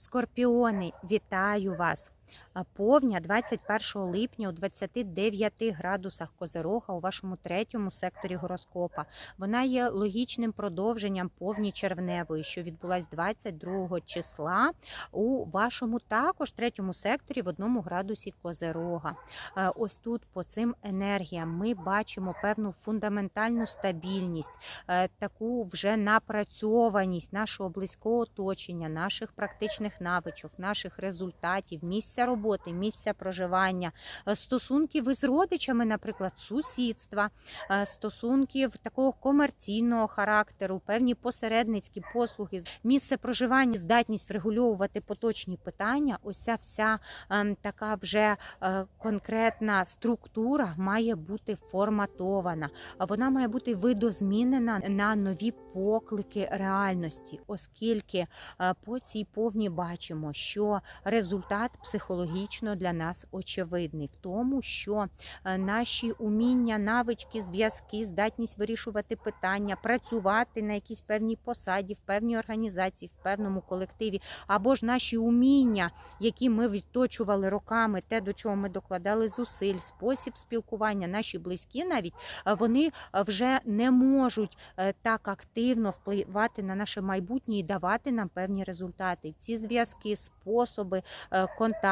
Скорпіони, вітаю вас! Повня 21 липня у 29 градусах Козирога у вашому третьому секторі гороскопа. Вона є логічним продовженням повні червневої, що відбулась 22 числа у вашому також третьому секторі в одному градусі Козирога. Е, Ось тут по цим енергіям ми бачимо певну фундаментальну стабільність, е, таку вже напрацьованість нашого близького оточення, наших практичних навичок, наших результатів, місця роботи, місця проживання, е, стосунків із родичами, наприклад, сусідства, е, стосунків такого комерційного характеру, певні посередницькі послуги, місце проживання, здатність врегульовувати поточні питання. Ось ця вся ем, така вже е, конкретна структура має бути форматована. Вона має бути видозмінена на нові поклики реальності, оскільки по цій повні бачимо, що результат психологічно для нас очевидний в тому, що е, наші уміння, навички, зв'язки, здатність вирішувати питання, працювати на якійсь певній посаді, в певній організації, в певному колективі, або ж наші уміння, які ми відточували роками, те, до чого ми докладали зусиль, спосіб спілкування, наші близькі навіть е, вони е, вже не можуть так активно впливати на наше майбутнє і давати нам певні результати. Ці зв'язки, способи е,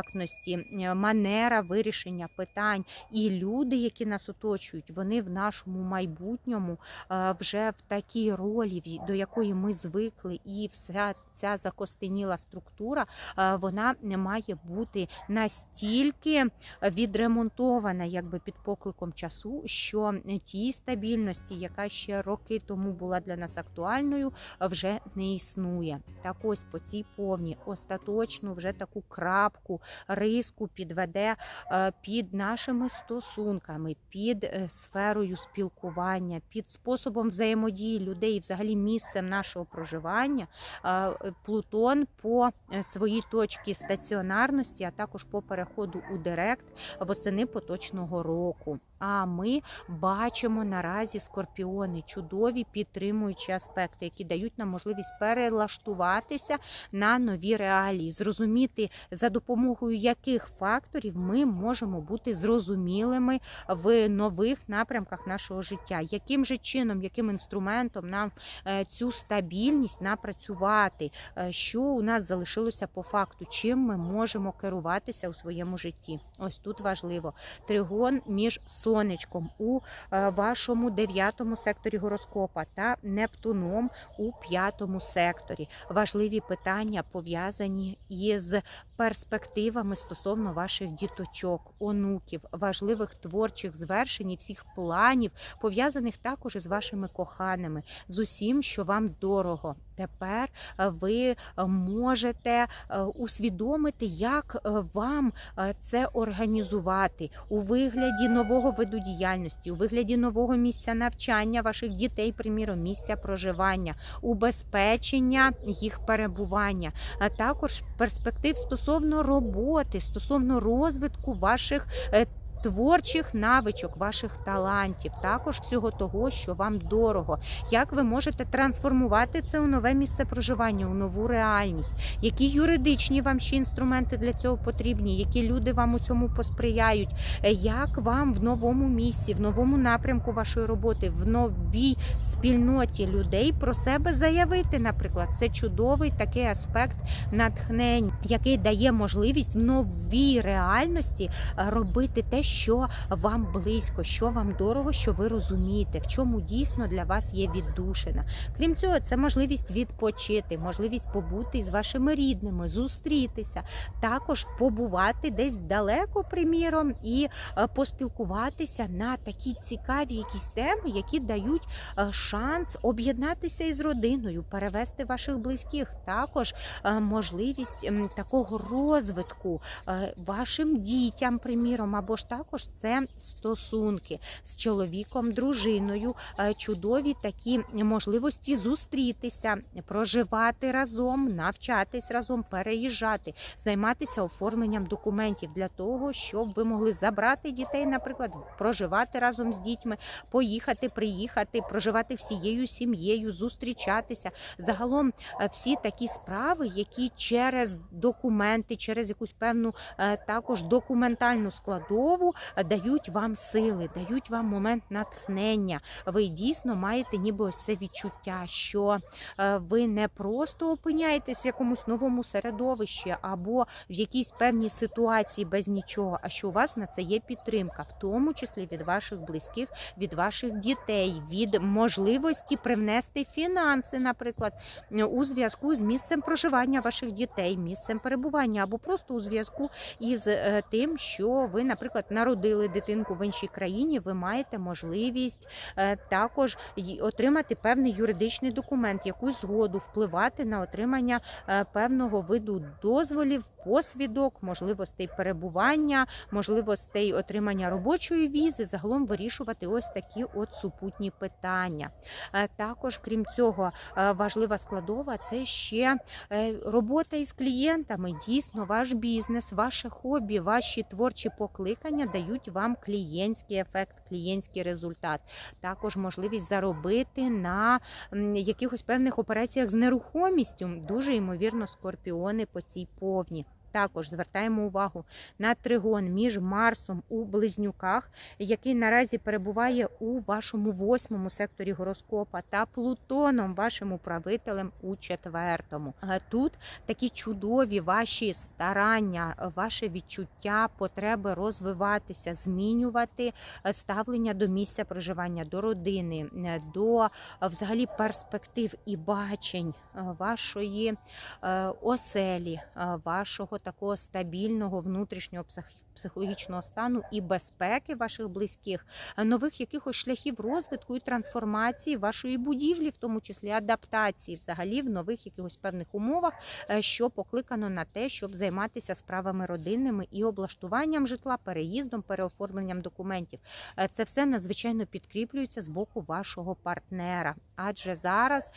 контактності, е, манера вирішення питань і люди, які нас оточують, вони в нашому майбутньому е, вже в такій ролі, до якої ми звикли, і вся ця закостеніла структура, е, вона не має бути настільки відремонтована, якби під покликом часу, що тій стабільності, яка ще роки тому була для нас актуальною, вже не існує. Так ось по цій повні остаточну вже таку крапку, риску підведе е, під нашими стосунками, під е, сферою спілкування, під способом взаємодії людей, взагалі місцем нашого проживання. Е, Плутон по своїй точці стаціонарності, а також по переходу у директ восени поточного року. А ми бачимо наразі скорпіони, чудові підтримуючі аспекти, які дають нам можливість перелаштуватися на нові реалії, зрозуміти за допомогою яких факторів ми можемо бути зрозумілими в нових напрямках нашого життя, яким же чином, яким інструментом нам е, цю стабільність напрацювати, е, що у нас залишилося по факту, чим ми можемо керуватися у своєму житті. Ось тут важливо. Тригон між сонечком у е, вашому дев'ятому секторі гороскопа та Нептуном у п'ятому секторі. Важливі питання пов'язані із перспективами стосовно ваших діточок, онуків, важливих творчих звершень і всіх планів, пов'язаних також із вашими коханими, з усім, що вам дорого. Тепер е, ви е, можете е, усвідомити, як вам це організувати у вигляді нового виду діяльності, у вигляді нового місця навчання ваших дітей, приміром, місця проживання, убезпечення їх перебування, а також перспектив стосовно роботи, стосовно розвитку ваших. Творчих навичок, ваших талантів, також всього того, що вам дорого. Як ви можете трансформувати це у нове місце проживання, у нову реальність? Які юридичні вам ще інструменти для цього потрібні? Які люди вам у цьому посприяють? Е, Як вам в новому місці, в новому напрямку вашої роботи, в новій спільноті людей про себе заявити? Наприклад, це чудовий такий аспект натхнень, який дає можливість в новій реальності е, робити те, що вам близько, що вам дорого, що ви розумієте, в чому дійсно для вас є віддушина. Крім цього, це можливість відпочити, можливість побути з вашими рідними, зустрітися, також побувати десь далеко, приміром, і е, поспілкуватися на такі цікаві якісь теми, які дають е, шанс об'єднатися із родиною, перевести ваших близьких. Також е, можливість такого розвитку вашим дітям, приміром, або ж також також це стосунки з чоловіком, дружиною, е, чудові такі можливості зустрітися, проживати разом, навчатись разом, переїжджати, займатися оформленням документів для того, щоб ви могли забрати дітей, наприклад, проживати разом з дітьми, поїхати, приїхати, проживати всією сім'єю, зустрічатися. Загалом е, всі такі справи, які через документи, через якусь певну е, також документальну складову е, дають вам сили, дають вам момент натхнення. Ви дійсно маєте ніби ось це відчуття, що е, ви не просто опиняєтесь в якомусь новому середовищі або в якійсь певній ситуації без нічого, а що у вас на це є підтримка, в тому числі від ваших близьких, від ваших дітей, від можливості привнести фінанси, наприклад, у зв'язку з місцем проживання ваших дітей, місцем перебування, або просто у зв'язку із е, тим, що ви, наприклад, народили дитинку в іншій країні, ви маєте можливість е, також отримати певний юридичний документ, якусь згоду, впливати на отримання е, певного виду дозволів, посвідок, можливостей перебування, можливостей отримання робочої візи, загалом вирішувати ось такі от супутні питання. Е, Також, крім цього, важлива складова це ще робота із клієнтами. Дійсно, ваш бізнес, ваше хобі, ваші творчі покликання дають вам клієнтський ефект, клієнтський результат. Також можливість заробити на якихось певних операціях з нерухомістю. Дуже ймовірно, скорпіони по цій повні. Також звертаємо увагу на тригон між Марсом у близнюках, який наразі перебуває у вашому восьмому секторі гороскопа, та Плутоном, вашим управителем у четвертому. Е, Тут такі чудові ваші старання, ваше відчуття, потреби розвиватися, змінювати е, ставлення до місця проживання, до родини, е, до взагалі перспектив і бачень вашої оселі, вашого такого стабільного внутрішнього псих- психологічного стану і безпеки ваших близьких, е, нових якихось шляхів розвитку і трансформації вашої будівлі, в тому числі адаптації, взагалі в нових якихось певних умовах, е, що покликано на те, щоб займатися справами родинними і облаштуванням житла, переїздом, переоформленням документів. Е, Це все надзвичайно підкріплюється з боку вашого партнера, адже зараз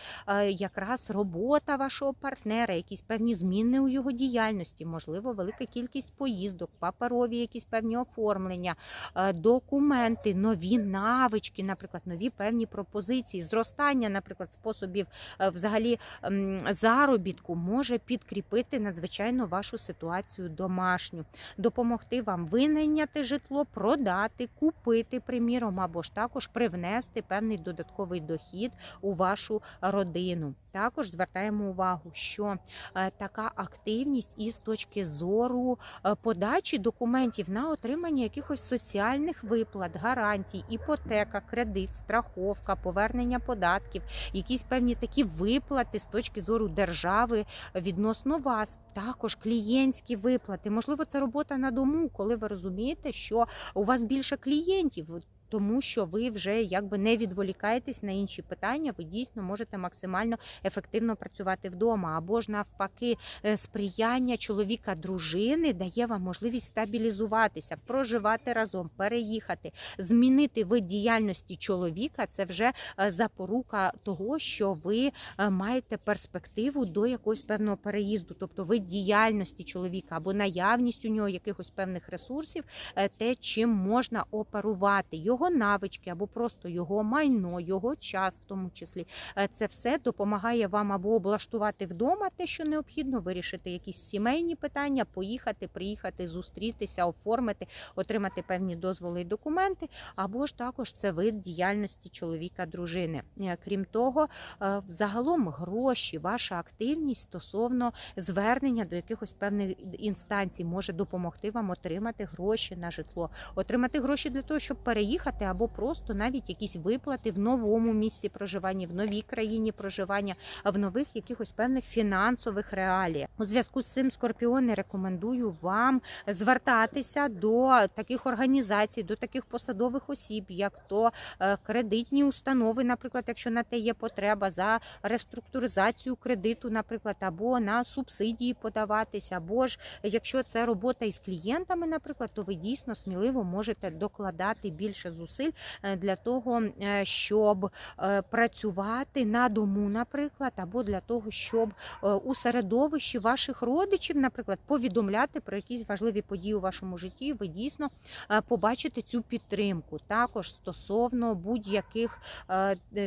якраз робота вашого партнера, якісь певні зміни у його діяльності, можливо, велика кількість поїздок, паперові якісь певні оформлення, е, документи, нові навички, наприклад, нові певні пропозиції, зростання, наприклад, способів е, взагалі заробітку може підкріпити надзвичайно вашу ситуацію домашню, допомогти вам винайняти житло, продати, купити, приміром, або ж також привнести певний додатковий дохід у вашу родину. Також звертаємо увагу, що е, така активність із точки зору е, подачі документів на отримання якихось соціальних виплат, гарантій, іпотека, кредит, страховка, повернення податків, якісь певні такі виплати з точки зору держави відносно вас, також клієнтські виплати. Можливо, це робота на дому, коли ви розумієте, що у вас більше клієнтів. Тому що ви вже якби не відволікаєтесь на інші питання, ви дійсно можете максимально ефективно працювати вдома, або ж навпаки, е, сприяння чоловіка дружини дає вам можливість стабілізуватися, проживати разом, переїхати, змінити вид діяльності чоловіка. Це вже е, запорука того, що ви е, маєте перспективу до якогось певного переїзду, тобто вид діяльності чоловіка або наявність у нього якихось певних ресурсів, те, чим можна оперувати. Його навички або просто його майно, його час, в тому числі. Е, Це все допомагає вам або облаштувати вдома те, що необхідно, вирішити якісь сімейні питання, поїхати, приїхати, зустрітися, оформити, отримати певні дозволи і документи, або ж також це вид діяльності чоловіка дружини. Е, Крім того, е, взагалом гроші, ваша активність стосовно звернення до якихось певних інстанцій може допомогти вам отримати гроші на житло, отримати гроші для того, щоб переїхати отримати, або просто навіть якісь виплати в новому місці проживання, в новій країні проживання, в нових якихось певних фінансових реаліях. У зв'язку з цим скорпіони рекомендую вам звертатися до таких організацій, до таких посадових осіб, як то е, кредитні установи, наприклад, якщо на те є потреба, за реструктуризацію кредиту, наприклад, або на субсидії подаватися, або ж якщо це робота із клієнтами, наприклад, то ви дійсно сміливо можете докладати більше зусиль е, для того, е, щоб е, працювати на дому, наприклад, або для того, щоб у середовищі ваших родичів, наприклад, повідомляти про якісь важливі події у вашому житті. Ви дійсно побачите цю підтримку. Також стосовно будь-яких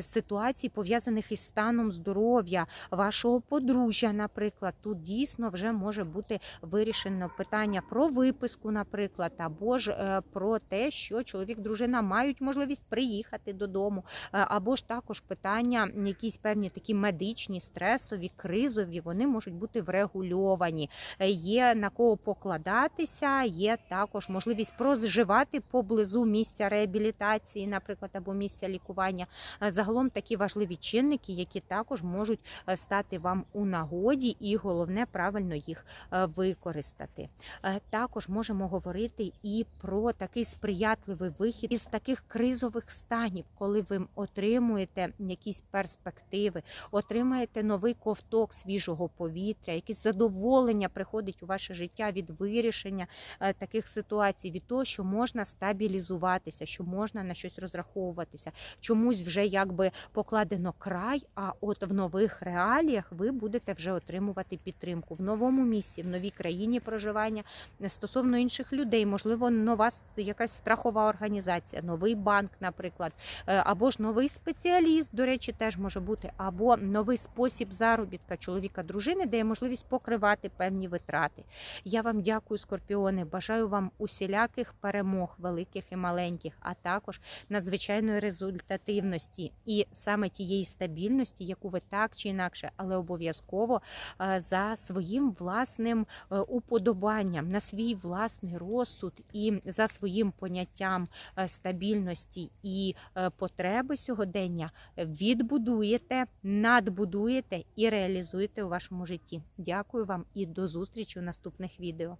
ситуацій, пов'язаних із станом здоров'я вашого подружжя, наприклад, тут дійсно вже може бути вирішено питання про виписку, наприклад, або ж про те, що чоловік, дружина мають можливість приїхати додому, Е, або ж також питання, якісь певні такі медичні, стресові, кризові, вони можуть бути врегульовані. Е, Є на кого покладатися, є також можливість проживати поблизу місця реабілітації, наприклад, або місця лікування. Е, Загалом такі важливі чинники, які також можуть стати вам у нагоді, і головне правильно їх використати. Також можемо говорити і про такий сприятливий вихід із таких кризових станів, коли ви отримуєте якісь перспективи, отримаєте новий ковток свіжого повітря, якесь задоволення приходить у ваше життя від вирішення е, таких ситуацій, від того, що можна стабілізуватися, що можна на щось розраховуватися, чомусь вже якби покладено край. А от в нових реаліях ви будете вже отримувати підтримку в новому місці, в новій країні проживання е, стосовно інших людей. Можливо, нова якась страхова організація, новий банк, наприклад, е, або ж новий спеціаліст, до речі, теж може бути, або новий спосіб заробітка чоловіка, дружини, де є можливість покривати певні витрати. Я вам дякую, скорпіони. Бажаю вам усіляких перемог, великих і маленьких, а також надзвичайної результативності і саме тієї стабільності, яку ви так чи інакше, але обов'язково е, за своїм власним е, уподобанням, на свій власний розсуд і за своїм поняттям е, стабільності і е, потреби сьогодення відбудуєте, надбудуєте і реалізуєте у вашому житті. Дякую вам і до зустрічі у наступних відео.